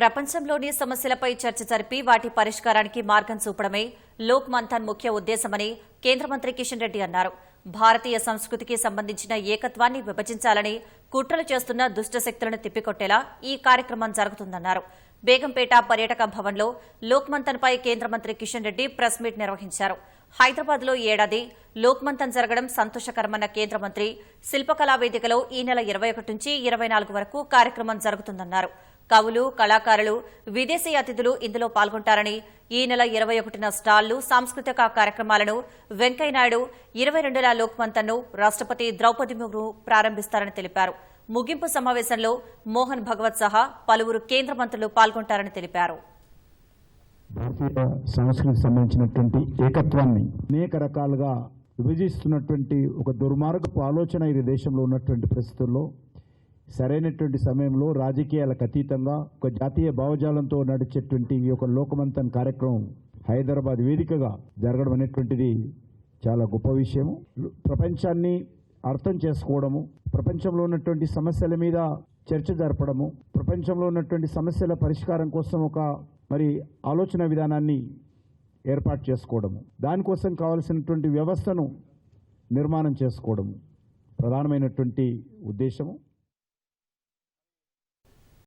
ప్రపంచంలోని సమస్యలపై చర్చ జరిపి వాటి పరిష్కారానికి మార్గం చూపడమే లోక్ మంథన్ ముఖ్య ఉద్దేశమని కేంద్ర మంత్రి కిషన్ రెడ్డి అన్నారు. భారతీయ సంస్కృతికి సంబంధించిన ఏకత్వాన్ని విభజించాలని కుట్రలు చేస్తున్న దుష్టశక్తులను తిప్పికొట్టేలా ఈ కార్యక్రమం జరుగుతుందన్నారు. బేగంపేట పర్యాటక భవన్లో లోక్ మంథన్పై కేంద్ర మంత్రి కిషన్ రెడ్డి ప్రెస్ మీట్ నిర్వహించారు. హైదరాబాద్లో ఏడాది లోక్ మంథన్ జరగడం సంతోషకరమన్న కేంద్ర మంత్రి శిల్పకళా వేదికలో ఈ నెల ఇరవై ఒకటి నుంచి ఇరవై నాలుగు వరకు కార్యక్రమం జరుగుతుందన్నారు. కవులు కళాకారులు విదేశీ అతిథులు ఇందులో పాల్గొంటారని ఈ నెల ఇరవై ఒకటిన స్టాళ్ళు సాంస్కృతిక కార్యక్రమాలను వెంకయ్యనాయుడు ఇరవై రెండుల లోక్మంతన్ను రాష్టపతి ద్రౌపది ముర్ము ప్రారంభిస్తారని తెలిపారు. ముగింపు సమావేశంలో మోహన్ భగవత్ సహా పలువురు కేంద్ర మంత్రులు పాల్గొంటారని తెలిపారు. భారతీయ సంస్కృతికి సంబంధించినటువంటి ఏకత్వాన్ని అనేక రకాలుగా విభజిస్తున్నటువంటి ఒక దుర్మార్గపు ఆలోచన ఈ దేశంలో ఉన్నటువంటి పరిస్థితుల్లో. సరైనటువంటి సమయంలో రాజకీయాలకు అతీతంగా ఒక జాతీయ భావజాలంతో నడిచేటువంటి ఈ యొక్క లోకమంతన్ కార్యక్రమం హైదరాబాద్ వేదికగా జరగడం అనేటువంటిది చాలా గొప్ప విషయము ప్రపంచాన్ని అర్థం చేసుకోవడము ప్రపంచంలో ఉన్నటువంటి సమస్యల మీద చర్చ జరపడము ప్రపంచంలో ఉన్నటువంటి సమస్యల పరిష్కారం కోసం ఒక మరి ఆలోచన విధానాన్ని ఏర్పాటు చేసుకోవడము దానికోసం కావలసినటువంటి వ్యవస్థను నిర్మాణం చేసుకోవడము ప్రధానమైనటువంటి ఉద్దేశము.